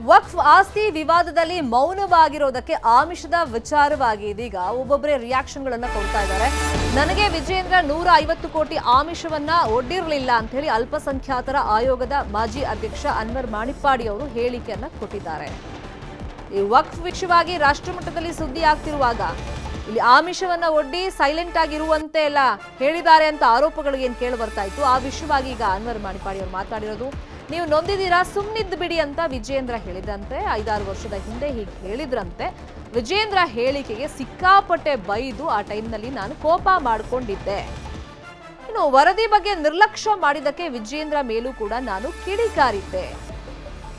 ವಕ್ಫ್ ಆಸ್ತಿ ವಿವಾದದಲ್ಲಿ ಮೌನವಾಗಿರೋದಕ್ಕೆ ಆಮಿಷದ ವಿಚಾರವಾಗಿ ಇದೀಗ ಒಬ್ಬೊಬ್ಬರೇ ರಿಯಾಕ್ಷನ್ಗಳನ್ನ ಕೊಡ್ತಾ ಇದ್ದಾರೆ. ನನಗೆ ವಿಜೇಂದ್ರ ನೂರ ಐವತ್ತು ಕೋಟಿ ಆಮಿಷವನ್ನ ಒಡ್ಡಿರಲಿಲ್ಲ ಅಂತ ಹೇಳಿ ಅಲ್ಪಸಂಖ್ಯಾತರ ಆಯೋಗದ ಮಾಜಿ ಅಧ್ಯಕ್ಷ ಅನ್ವರ್ ಮಾಣಿಪ್ಪಾಡಿ ಅವರು ಹೇಳಿಕೆಯನ್ನ ಕೊಟ್ಟಿದ್ದಾರೆ. ಈ ವಕ್ಫ್ ವಿಷಯವಾಗಿ ರಾಷ್ಟ್ರಮಟ್ಟದಲ್ಲಿ ಸುದ್ದಿ ಆಗ್ತಿರುವಾಗ ಇಲ್ಲಿ ಆಮಿಷವನ್ನ ಒಡ್ಡಿ ಸೈಲೆಂಟ್ ಆಗಿರುವಂತೆ ಎಲ್ಲ ಹೇಳಿದ್ದಾರೆ ಅಂತ ಆರೋಪಗಳು ಏನ್ ಕೇಳಿ ಬರ್ತಾ ಇತ್ತು. ಆ ವಿಷಯವಾಗಿ ಈಗ ಅನ್ವರ್ ಮಾಣಿಪಾಡಿ ಅವರು ಮಾತಾಡಿರೋದು. ನೀವು ನೊಂದಿದ್ದೀರಾ? ಸುಮ್ನಿದ್ದು ಬಿಡಿ ಅಂತ ವಿಜೇಂದ್ರ ಹೇಳಿದಂತೆ ಐದಾರು ವರ್ಷದ ಹಿಂದೆ ಹೀಗೆ ಹೇಳಿದ್ರಂತೆ. ವಿಜೇಂದ್ರ ಹೇಳಿಕೆಗೆ ಸಿಕ್ಕಾಪಟ್ಟೆ ಬೈದು ಆ ಟೈಮ್ನಲ್ಲಿ ನಾನು ಕೋಪ ಮಾಡಿಕೊಂಡಿದ್ದೆ. ಇನ್ನು ವರದಿ ಬಗ್ಗೆ ನಿರ್ಲಕ್ಷ್ಯ ಮಾಡಿದ್ದಕ್ಕೆ ವಿಜೇಂದ್ರ ಮೇಲೂ ಕೂಡ ನಾನು ಕಿಡಿಕಾರಿದ್ದೆ.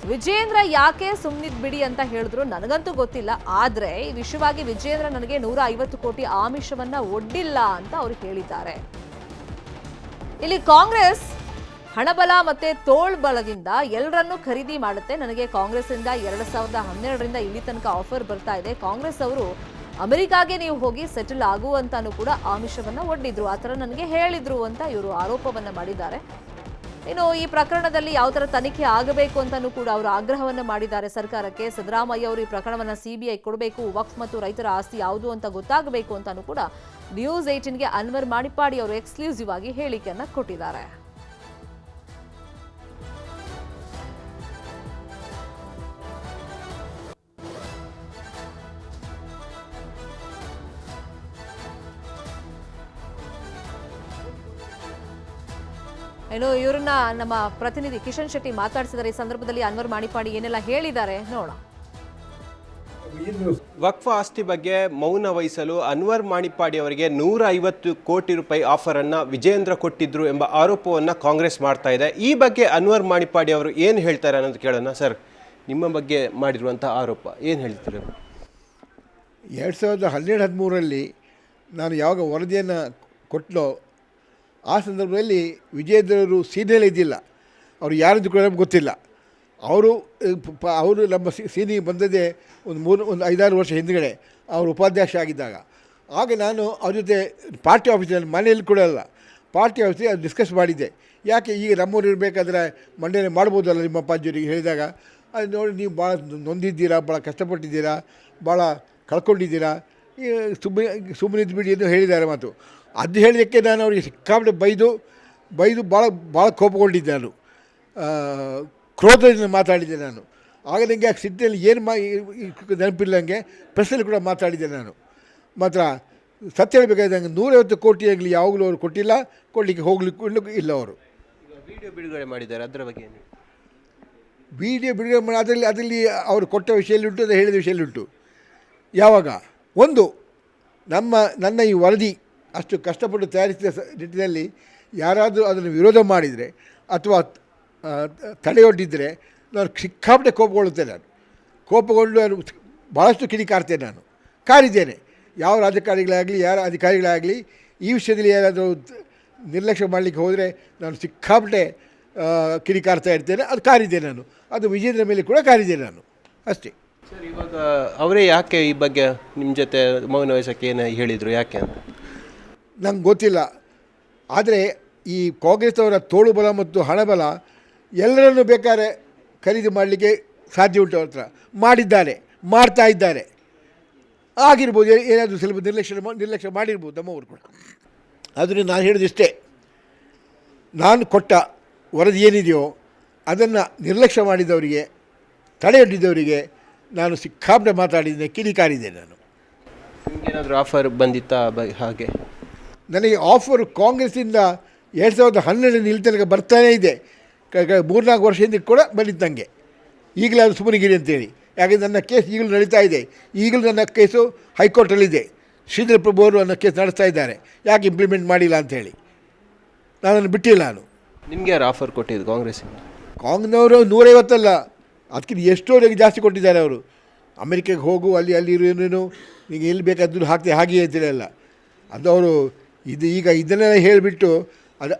ವಿಜೇಂದ್ರ ಯಾಕೆ ಸುಮ್ನಿದ್ ಬಿಡಿ ಅಂತ ಹೇಳಿದ್ರು ನನಗಂತೂ ಗೊತ್ತಿಲ್ಲ. ಆದ್ರೆ ಈ ವಿಷಯವಾಗಿ ವಿಜೇಂದ್ರ ನನಗೆ ನೂರ ಐವತ್ತು ಕೋಟಿ ಆಮಿಷವನ್ನ ಒಡ್ಡಿಲ್ಲ ಅಂತ ಅವರು ಹೇಳಿದ್ದಾರೆ. ಇಲ್ಲಿ ಕಾಂಗ್ರೆಸ್ ಹಣಬಲ ಮತ್ತೆ ತೋಳ್ಬಲದಿಂದ ಎಲ್ಲರನ್ನೂ ಖರೀದಿ ಮಾಡುತ್ತೆ. ನನಗೆ ಕಾಂಗ್ರೆಸ್ ಇಂದ ಎರಡ್ ಸಾವಿರದ ಹನ್ನೆರಡರಿಂದ ಇಲ್ಲಿ ತನಕ ಆಫರ್ ಬರ್ತಾ ಇದೆ. ಕಾಂಗ್ರೆಸ್ ಅವರು ಅಮೆರಿಕಾಗೆ ನೀವು ಹೋಗಿ ಸೆಟಲ್ ಆಗುವಂತಾನು ಕೂಡ ಆಮಿಷವನ್ನ ಒಡ್ಡಿದ್ರು. ಆ ಥರ ನನಗೆ ಹೇಳಿದ್ರು ಅಂತ ಇವರು ಆರೋಪವನ್ನ ಮಾಡಿದ್ದಾರೆ. ಇನ್ನು ಈ ಪ್ರಕರಣದಲ್ಲಿ ಯಾವ ಥರ ತನಿಖೆ ಆಗಬೇಕು ಅಂತಲೂ ಕೂಡ ಅವರು ಆಗ್ರಹವನ್ನ ಮಾಡಿದ್ದಾರೆ ಸರ್ಕಾರಕ್ಕೆ. ಸಿದ್ದರಾಮಯ್ಯ ಅವರು ಈ ಪ್ರಕರಣವನ್ನ ಸಿಬಿಐ ಕೊಡಬೇಕು, ವಕ್ಫ್ ಮತ್ತು ರೈತರ ಆಸ್ತಿ ಯಾವುದು ಅಂತ ಗೊತ್ತಾಗಬೇಕು ಅಂತಲೂ ಕೂಡ ನ್ಯೂಸ್ ಏಯ್ಟೀನ್ಗೆ ಅನ್ವರ್ ಮಾಡಿಪಾಡಿ ಅವರು ಎಕ್ಸ್ಕ್ಲೂಸಿವ್ ಆಗಿ ಹೇಳಿಕೆಯನ್ನು ಕೊಟ್ಟಿದ್ದಾರೆ. ಇನ್ನು ಇವರನ್ನ ನಮ್ಮ ಪ್ರತಿನಿಧಿ ಕಿಶನ್ ಶೆಟ್ಟಿ ಮಾತಾಡಿಸಿದ್ದಾರೆ ಈ ಸಂದರ್ಭದಲ್ಲಿ ಅನ್ವರ್ ಮಾಣಿಪಾಡಿ ಏನೆಲ್ಲ ಹೇಳಿದ್ದಾರೆ ನೋಡೋಣ. ವಕ್ಫ ಆಸ್ತಿ ಬಗ್ಗೆ ಮೌನ ವಹಿಸಲು ಅನ್ವರ್ ಮಾಣಿಪಾಡಿ ಅವರಿಗೆ ನೂರ ಐವತ್ತು ಕೋಟಿ ರೂಪಾಯಿ ಆಫರ್ ಅನ್ನ ವಿಜೇಂದ್ರ ಕೊಟ್ಟಿದ್ರು ಎಂಬ ಆರೋಪವನ್ನ ಕಾಂಗ್ರೆಸ್ ಮಾಡ್ತಾ ಇದೆ. ಈ ಬಗ್ಗೆ ಅನ್ವರ್ ಮಾಣಿಪಾಡಿ ಅವರು ಏನು ಹೇಳ್ತಾರೆ ಅನ್ನೋದು ಕೇಳೋಣ ಸರ್. ನಿಮ್ಮ ಬಗ್ಗೆ ಮಾಡಿರುವಂತಹ ಆರೋಪ ಏನು ಹೇಳ್ತೀರ? ಎರಡು ಸಾವಿರದ ಹನ್ನೆರಡು ಹದಿಮೂರರಲ್ಲಿ ನಾನು ಯಾವಾಗ ವರದಿಯನ್ನು ಕೊಟ್ಟನೋ ಆ ಸಂದರ್ಭದಲ್ಲಿ ವಿಜಯೇಂದ್ರರು ಸೀನಿಯರ್ ಇದ್ದಿಲ್ಲ. ಅವರು ಯಾರದ್ದು ಕೂಡ ನಮ್ಗೆ ಗೊತ್ತಿಲ್ಲ. ಅವರು ಪ- ಅವರು ನಮ್ಮ ಸೀನಿಗೆ ಬಂದದ್ದೇ ಒಂದು ಮೂರು, ಒಂದು ಐದಾರು ವರ್ಷ ಹಿಂದ್ಗಡೆ ಅವರು ಉಪಾಧ್ಯಕ್ಷ ಆಗಿದ್ದಾಗ. ಆಗ ನಾನು ಅವ್ರ ಜೊತೆ ಪಾರ್ಟಿ ಆಫೀಸಲ್ಲಿ ಮನೆಯಲ್ಲಿ ಕೂಡ ಅಲ್ಲ, ಪಾರ್ಟಿ ಆಫೀಸಲ್ಲಿ ಅದು ಡಿಸ್ಕಸ್ ಮಾಡಿದ್ದೆ. ಯಾಕೆ ಈಗ ನಮ್ಮೂರು ಇರಬೇಕಾದ್ರೆ ಮಂಡ್ಯನೇ ಮಾಡ್ಬೋದಲ್ಲ ನಿಮ್ಮ ಅಪ್ಪಾಜಿಯವರಿಗೆ ಹೇಳಿದಾಗ ಅದು ನೋಡಿ ನೀವು ಭಾಳ ನೊಂದಿದ್ದೀರಾ, ಭಾಳ ಕಷ್ಟಪಟ್ಟಿದ್ದೀರಾ, ಭಾಳ ಕಳ್ಕೊಂಡಿದ್ದೀರಾ ಸುಮ್ಮನೆ ಸುಮ್ಮನಿದ್ದು ಬಿಡಿ ಎಂದು ಹೇಳಿದ್ದಾರೆ ಮಾತು. ಅದು ಹೇಳಿದಕ್ಕೆ ನಾನು ಅವರಿಗೆ ಸಿಕ್ಕಾಪಟ್ಟೆ ಬೈದು ಬೈದು ಭಾಳ ಭಾಳ ಕೋಪಗೊಂಡಿದ್ದೆ ನಾನು. ಕ್ರೋಧದಿಂದ ಮಾತಾಡಿದ್ದೆ ನಾನು. ಆಗ ನನಗೆ ಆ ಏನು ಮಾ ನೆನಪಿಲ್ಲ ನನಗೆ ಪ್ರೆಸ್ಸಲ್ಲಿ ಕೂಡ ಮಾತಾಡಿದ್ದೆ ನಾನು. ಮಾತ್ರ ಸತ್ಯ ಹೇಳಬೇಕಾದ್ರೆ ನಂಗೆ ನೂರೈವತ್ತು ಕೋಟಿ ಆಗಲಿ ಯಾವಾಗಲೂ ಅವರು ಕೊಟ್ಟಿಲ್ಲ ಕೊಡಲಿಕ್ಕೆ ಹೋಗ್ಲಿಕ್ಕೆ ಇಲ್ಲ ಅವರು. ವಿಡಿಯೋ ಬಿಡುಗಡೆ ಮಾಡಿದ್ದಾರೆ ಅದರ ಬಗ್ಗೆ ವಿಡಿಯೋ ಬಿಡುಗಡೆ ಮಾಡಿ ಅದರಲ್ಲಿ ಅದರಲ್ಲಿ ಅವರು ಕೊಟ್ಟ ವಿಷಯಲ್ಲಿ ಉಂಟು ಅದು ಹೇಳಿದ ವಿಷಯಲ್ಲಿ ಉಂಟು. ಯಾವಾಗ? ಒಂದು ನಮ್ಮ ನನ್ನ ಈ ವರದಿ ಅಷ್ಟು ಕಷ್ಟಪಟ್ಟು ತಯಾರಿಸಿದ ನಿಟ್ಟಿನಲ್ಲಿ ಯಾರಾದರೂ ಅದನ್ನು ವಿರೋಧ ಮಾಡಿದರೆ ಅಥವಾ ತಡೆಯೊಡ್ಡಿದ್ದರೆ ನಾನು ಸಿಕ್ಕಾಪಟ್ಟೆ ಕೋಪಗೊಳ್ಳುತ್ತೇನೆ ನಾನು. ಕೋಪಗೊಂಡು ನಾನು ಭಾಳಷ್ಟು ಕಿಡಿ ಕಾರ್ತೇನೆ ನಾನು. ಕಾರಿದ್ದೇನೆ. ಯಾವ ರಾಜಕಾರಣಿಗಳಾಗಲಿ, ಯಾರ ಅಧಿಕಾರಿಗಳಾಗಲಿ, ಈ ವಿಷಯದಲ್ಲಿ ಯಾರಾದರೂ ನಿರ್ಲಕ್ಷ್ಯ ಮಾಡಲಿಕ್ಕೆ ಹೋದರೆ ನಾನು ಸಿಕ್ಕಾಪಟ್ಟೆ ಕಿಡಿಕಾರ್ತಾ ಕಿಡಿ ಕಾರ್ತಾ ಇರ್ತೇನೆ. ಅದು ಕಾರಿದ್ದೇನೆ ನಾನು. ಅದು ವಿಜೇಂದ್ರ ಮೇಲೆ ಕೂಡ ಕಾರಿದ್ದೇನೆ ನಾನು. ಅಷ್ಟೇ. ಸರ್, ಇವಾಗ ಅವರೇ ಯಾಕೆ ಈ ಬಗ್ಗೆ ನಿಮ್ಮ ಜೊತೆ ಮೌನ ವಯಸ್ಸಕ್ಕೆ ಏನು ಹೇಳಿದರು? ಯಾಕೆ ಅಂತ? ನಂಗೆ ಗೊತ್ತಿಲ್ಲ. ಆದರೆ ಈ ಕಾಂಗ್ರೆಸ್ ಅವರ ತೋಳುಬಲ ಮತ್ತು ಹಣಬಲ ಎಲ್ಲರನ್ನು ಬೇಕಾದ್ರೆ ಖರೀದಿ ಮಾಡಲಿಕ್ಕೆ ಸಾಧ್ಯ ಉಂಟು ಅವ್ರ ಹತ್ರ. ಮಾಡಿದ್ದಾರೆ, ಮಾಡ್ತಾ ಇದ್ದಾರೆ. ಆಗಿರ್ಬೋದು ಏನಾದರೂ ಸ್ವಲ್ಪ ನಿರ್ಲಕ್ಷ್ಯ ನಿರ್ಲಕ್ಷ್ಯ ಮಾಡಿರ್ಬೋದು ನಮ್ಮವರು ಕೂಡ. ಆದರೆ ನಾನು ಹೇಳಿದಿಷ್ಟೇ ನಾನು ಕೊಟ್ಟ ವರದಿ ಏನಿದೆಯೋ ಅದನ್ನು ನಿರ್ಲಕ್ಷ್ಯ ಮಾಡಿದವರಿಗೆ, ತಡೆಯೊಡ್ಡಿದವರಿಗೆ ನಾನು ಸಿಕ್ಕಾಪಟ್ಟೆ ಮಾತಾಡಿದ್ದೇನೆ ಕಿಡಿಕಾರಿದ್ದೆ ನಾನು. ಏನಾದರೂ ಆಫರ್ ಬಂದಿತ್ತಾ ಹಾಗೆ? ನನಗೆ ಆಫರ್ ಕಾಂಗ್ರೆಸ್ಸಿಂದ ಎರಡು ಸಾವಿರದ ಹನ್ನೆರಡರಿಂದ ಇಲ್ಲಿ ತನಕ ಬರ್ತಾನೇ ಇದೆ. ಮೂರ್ನಾಲ್ಕು ವರ್ಷದಿಂದ ಕೂಡ ಬಂದಿತ್ತು ನನಗೆ ಈಗಲೇ ಅದು ಸುಮ್ಮನಿಗಿರಿ ಅಂತೇಳಿ. ಯಾಕಂದರೆ ನನ್ನ ಕೇಸ್ ಈಗಲೂ ನಡೀತಾ ಇದೆ. ಈಗಲೂ ನನ್ನ ಕೇಸು ಹೈಕೋರ್ಟಲ್ಲಿದೆ. ಶ್ರೀಧರ್ ಪ್ರಭು ಅವರು ನನ್ನ ಕೇಸ್ ನಡೆಸ್ತಾ ಇದ್ದಾರೆ. ಯಾಕೆ ಇಂಪ್ಲಿಮೆಂಟ್ ಮಾಡಿಲ್ಲ ಅಂಥೇಳಿ ನಾನನ್ನು ಬಿಟ್ಟಿಲ್ಲ ನಾನು. ನಿಮಗೆ ಯಾರು ಆಫರ್ ಕೊಟ್ಟಿದ್ದು ಕಾಂಗ್ರೆಸ್ಸಿಂದ? ಕಾಂಗ್ರೆಸ್ನವರು ನೂರೈವತ್ತಲ್ಲ. ಅದಕ್ಕಿಂತ ಎಷ್ಟೋ ನನಗೆ ಜಾಸ್ತಿ ಕೊಟ್ಟಿದ್ದಾರೆ ಅವರು. ಅಮೆರಿಕಕ್ಕೆ ಹೋಗು ಅಲ್ಲಿ ಅಲ್ಲಿ ಇರು ಏನೇನು. ಈಗ ಎಲ್ಲಿ ಬೇಕಾದ ದುಡ್ಡು ಹಾಕ್ತೆ ಹಾಗೆ ಅಲ್ಲ. ಅದು ಅವರು ಇದು ಈಗ ಇದನ್ನೆಲ್ಲ ಹೇಳಿಬಿಟ್ಟು ಅದು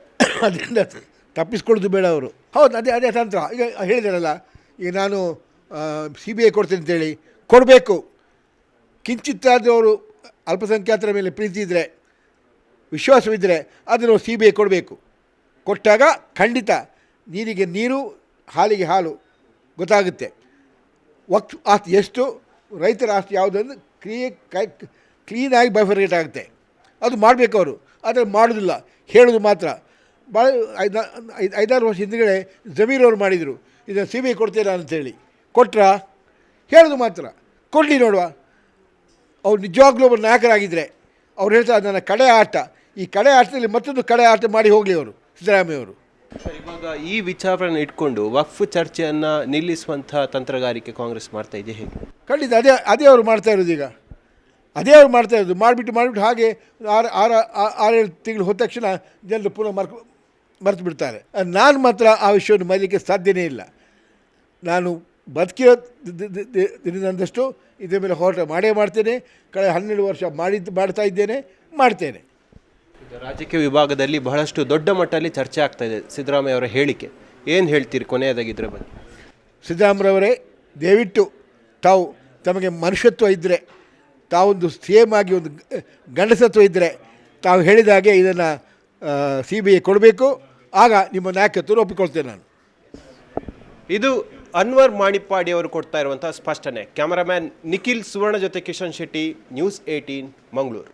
ಅದರಿಂದ ತಪ್ಪಿಸ್ಕೊಳ್ಳೋದು ಬೇಡ ಅವರು. ಹೌದು, ಅದೇ ಅದೇ ತಂತ್ರ. ಈಗ ಹೇಳಿದಾರಲ್ಲ, ಈಗ ನಾನು ಸಿ ಬಿ ಐ ಕೊಡ್ತೀನಿ ಅಂತೇಳಿ. ಕೊಡಬೇಕು. ಕಿಂಚಿತ್ತಾದರೂ ಅವರು ಅಲ್ಪಸಂಖ್ಯಾತರ ಮೇಲೆ ಪ್ರೀತಿ ಇದ್ದರೆ ವಿಶ್ವಾಸವಿದ್ದರೆ ಅದನ್ನು ಸಿ ಬಿ ಐ ಕೊಡಬೇಕು. ಕೊಟ್ಟಾಗ ಖಂಡಿತ ನೀರಿಗೆ ನೀರು, ಹಾಲಿಗೆ ಹಾಲು ಗೊತ್ತಾಗುತ್ತೆ. ವಕ್ ಆಸ್ತಿ ಎಷ್ಟು ರೈತರ ಆಸ್ತಿ ಯಾವುದಂದ್ರೆ ಕ್ರಿಯೆ ಕೈ ಕ್ಲೀನಾಗಿ ಬೈಫರ್ಗೇಟ್ ಆಗುತ್ತೆ. ಅದು ಮಾಡಬೇಕು ಅವರು. ಆದರೆ ಮಾಡೋದಿಲ್ಲ. ಹೇಳೋದು ಮಾತ್ರ. ಭಾಳ ಐದು ಐದು ಐದಾರು ವರ್ಷ ಹಿಂದುಗಡೆ ಜಮೀರವ್ರು ಮಾಡಿದರು. ಇದನ್ನು ಸಿ ಬಿ ಐ ಕೊಡ್ತೀರಾ ಅಂತೇಳಿ. ಕೊಟ್ರಾ? ಹೇಳೋದು ಮಾತ್ರ. ಕೊಡಲಿ ನೋಡುವ. ಅವ್ರು ನಿಜವಾಗ್ಲೂ ಒಬ್ಬರು ನಾಯಕರಾಗಿದ್ದರೆ ಅವ್ರು ಹೇಳ್ತಾರೆ ನನ್ನ ಕಡೆ ಆಟ. ಈ ಕಡೆ ಆಟದಲ್ಲಿ ಮತ್ತೊಂದು ಕಡೆ ಆಟ ಮಾಡಿ ಹೋಗಲಿ ಅವರು ಸಿದ್ದರಾಮಯ್ಯವರು ಅವರು. ಇವಾಗ ಈ ವಿಚಾರವನ್ನು ಇಟ್ಕೊಂಡು ವಕ್ಫ್ ಚರ್ಚೆಯನ್ನು ನಿಲ್ಲಿಸುವಂಥ ತಂತ್ರಗಾರಿಕೆ ಕಾಂಗ್ರೆಸ್ ಮಾಡ್ತಾ ಇದೆ ಹೇಗೆ? ಖಂಡಿತ ಅದೇ ಅದೇ ಅವರು ಮಾಡ್ತಾ ಇರೋದು ಈಗ. ಅದೇ ಅವ್ರು ಮಾಡ್ತಾ ಇರೋದು. ಮಾಡಿಬಿಟ್ಟು ಮಾಡಿಬಿಟ್ಟು ಹಾಗೆ ಆರು ಆರು ಆರೇಳು ತಿಂಗಳು ಹೋದ ತಕ್ಷಣ ಜನರು ಪುನಃ ಮರ್ಕು ಮರೆತು ಬಿಡ್ತಾರೆ ನಾನು ಮಾತ್ರ ಆ ವಿಷಯವನ್ನು ಮರೀಲಿಕ್ಕೆ ಸಾಧ್ಯನೇ ಇಲ್ಲ. ನಾನು ಬದುಕಿರೋ ದಿನದಂದಷ್ಟು ಇದ್ರ ಮೇಲೆ ಹೋರಾಟ ಮಾಡೇ ಮಾಡ್ತೇನೆ. ಕಳೆದ ಹನ್ನೆರಡು ವರ್ಷ ಮಾಡಿದ್ದು ಮಾಡ್ತಾ ಇದ್ದೇನೆ ಮಾಡ್ತೇನೆ. ರಾಜಕೀಯ ವಿಭಾಗದಲ್ಲಿ ಬಹಳಷ್ಟು ದೊಡ್ಡ ಮಟ್ಟದಲ್ಲಿ ಚರ್ಚೆ ಆಗ್ತಾ ಇದೆ. ಸಿದ್ದರಾಮಯ್ಯ ಅವರ ಹೇಳಿಕೆ. ಏನು ಹೇಳ್ತೀರಿ ಕೊನೆಯದಾಗಿ ಇದರ ಬಗ್ಗೆ? ಸಿದ್ದರಾಮಯ್ಯವರೇ ದಯವಿಟ್ಟು ತಾವು ತಮಗೆ ಮನುಷ್ಯತ್ವ ಇದ್ದರೆ ತಾವೊಂದು ಸೇಮ್ ಆಗಿ ಒಂದು ಗಂಡಸತ್ವ ಇದ್ದರೆ ತಾವು ಹೇಳಿದ ಹಾಗೆ ಇದನ್ನು ಸಿ ಬಿ ಐ ಕೊಡಬೇಕು. ಆಗ ನಿಮ್ಮ ನಾಯಕತ್ವ ಒಪ್ಪಿಕೊಳ್ತೇನೆ ನಾನು. ಇದು ಅನ್ವರ್ ಮಾಣಿಪ್ಪಾಡಿ ಅವರು ಕೊಡ್ತಾ ಇರುವಂಥ ಸ್ಪಷ್ಟನೆ. ಕ್ಯಾಮರಾಮ್ಯಾನ್ ನಿಖಿಲ್ ಸುವರ್ಣ ಜೊತೆ ಕಿಶನ್ ಶೆಟ್ಟಿ, ನ್ಯೂಸ್ ಏಯ್ಟೀನ್, ಮಂಗಳೂರು.